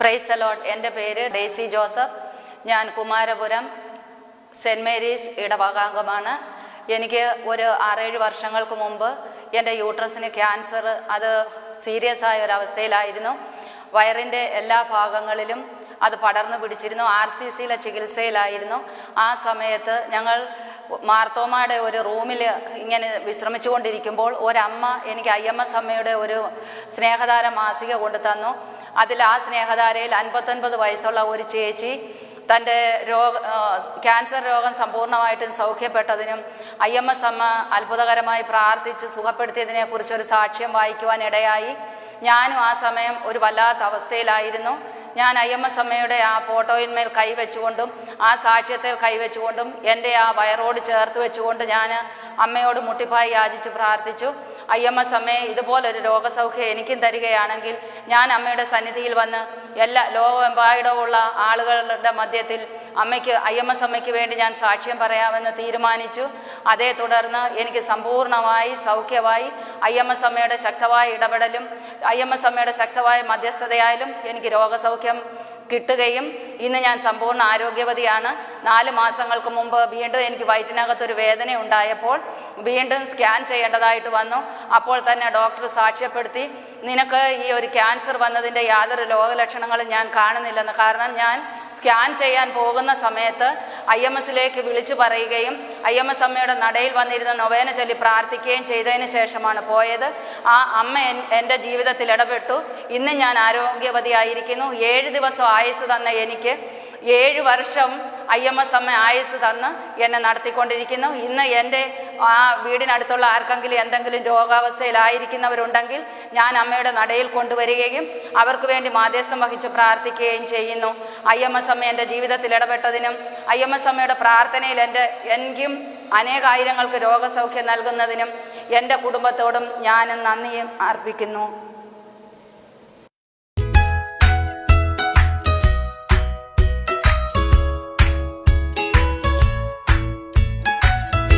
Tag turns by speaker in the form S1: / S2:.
S1: Price allot എന്റെ പേര് daisy Joseph. ഞാൻ കുമാരപുരം സെന്റ് മേരീസ് ഇടവകാംഗമാണ്. എനിക്ക് ഒരു ആറേഴ് വർഷങ്ങൾക്ക് മുമ്പ് എന്റെ യൂട്രസിന് ക്യാൻസർ അത് സീരിയസ് ആയ ഒരു അവസ്ഥയിലായിരുന്നു. വയറിന്റെ എല്ലാ ഭാഗങ്ങളിലും അത് പടർന്നു പിടിച്ചിരുന്നു. ആർ സി സിയിലെ ചികിത്സയിലായിരുന്നു. ആ സമയത്ത് ഞങ്ങൾ മാർത്തോമയുടെ ഒരു റൂമിൽ ഇങ്ങനെ വിശ്രമിച്ചുകൊണ്ടിരിക്കുമ്പോൾ ഒരമ്മ എനിക്ക് എം എസ് അമ്മയുടെ ഒരു സ്നേഹധാര മാസിക കൊണ്ടു തന്നു അതിൽ ആ സ്നേഹധാരയിൽ അൻപത്തൊൻപത് വയസ്സുള്ള ഒരു ചേച്ചി തന്റെ രോഗ ക്യാൻസർ രോഗം സമ്പൂർണമായിട്ടും സൗഖ്യപ്പെട്ടതിനും ഐ എം എസ് അമ്മ അത്ഭുതകരമായി പ്രാർത്ഥിച്ച് സുഖപ്പെടുത്തിയതിനെ കുറിച്ചൊരു സാക്ഷ്യം വായിക്കുവാൻ ഇടയായി ഞാനും ആ സമയം ഒരു വല്ലാത്ത അവസ്ഥയിലായിരുന്നു. ഞാൻ ഐ എം എസ് അമ്മയുടെ ആ ഫോട്ടോയിന്മേൽ കൈവച്ചുകൊണ്ടും ആ സാക്ഷ്യത്തിൽ കൈവച്ചുകൊണ്ടും എന്റെ ആ വയറോട് ചേർത്ത് വെച്ചുകൊണ്ട് ഞാൻ അമ്മയോട് മുട്ടിപ്പായി യാചിച്ച് പ്രാർത്ഥിച്ചു. ഐ എം ഇതുപോലൊരു രോഗസൗഖ്യം എനിക്കും തരികയാണെങ്കിൽ ഞാൻ അമ്മയുടെ സന്നിധിയിൽ വന്ന് എല്ലാ ലോകമെമ്പായിടമുള്ള ആളുകളുടെ മധ്യത്തിൽ അമ്മയ്ക്ക് അയ്യമ്മ സമയ്ക്ക് വേണ്ടി ഞാൻ സാക്ഷ്യം പറയാമെന്ന് തീരുമാനിച്ചു. അതേ തുടർന്ന് എനിക്ക് സമ്പൂർണമായി സൗഖ്യമായി അയ്യമ്മ സമയുടെ ശക്തമായ ഇടപെടലും അയ്യമ്മ സമയുടെ ശക്തമായ മധ്യസ്ഥതയായാലും എനിക്ക് രോഗസൗഖ്യം കിട്ടുകയും ഇന്ന് ഞാൻ സമ്പൂർണ ആരോഗ്യവതിയാണ്. നാല് മാസങ്ങൾക്ക് മുമ്പ് വീണ്ടും എനിക്ക് വയറ്റിനകത്തൊരു വേദന ഉണ്ടായപ്പോൾ വീണ്ടും സ്കാൻ ചെയ്യേണ്ടതായിട്ട് വന്നു. അപ്പോൾ തന്നെ ഡോക്ടർ സാക്ഷ്യപ്പെടുത്തി നിനക്ക് ഈ ഒരു ക്യാൻസർ വന്നതിന്റെ യാതൊരു രോഗലക്ഷണങ്ങളും ഞാൻ കാണുന്നില്ലെന്ന്. കാരണം ഞാൻ സ്കാൻ ചെയ്യാൻ പോകുന്ന സമയത്ത് ഐ എം എസിലേക്ക് വിളിച്ചു പറയുകയും ഐ എം എസ് അമ്മയുടെ നടയിൽ വന്നിരുന്ന നൊവേന ചൊല്ലി പ്രാർത്ഥിക്കുകയും ചെയ്തതിന് ശേഷമാണ് പോയത്. ആ അമ്മ എൻ- എന്റെ ജീവിതത്തിൽ ഇടപെട്ടു. ഇന്ന് ഞാൻ ആരോഗ്യവതിയായിരിക്കുന്നു. ഏഴ് ദിവസം ആയുസ് തന്ന എനിക്ക് ഏഴ് വർഷം ഐ എം എസ് അമ്മ ആയുസ് തന്ന് എന്നെ നടത്തിക്കൊണ്ടിരിക്കുന്നു. ഇന്ന് എന്റെ ആ വീടിനടുത്തുള്ള ആർക്കെങ്കിലും എന്തെങ്കിലും രോഗാവസ്ഥയിലായിരിക്കുന്നവരുണ്ടെങ്കിൽ ഞാൻ അമ്മയുടെ നടയിൽ കൊണ്ടുവരികയും അവർക്ക് വേണ്ടി മാധ്യസ്ഥം വഹിച്ച് പ്രാർത്ഥിക്കുകയും ചെയ്യുന്നു. ഐ എം എസ് അമ്മ എന്റെ ജീവിതത്തിൽ ഇടപെട്ടതിനും ഐ എം എസ് അമ്മയുടെ പ്രാർത്ഥനയിൽ എന്റെ എനിക്കും അനേകായിരങ്ങൾക്ക് രോഗസൗഖ്യം നൽകുന്നതിനും എന്റെ കുടുംബത്തോടും ഞാനും നന്ദിയും അർപ്പിക്കുന്നു.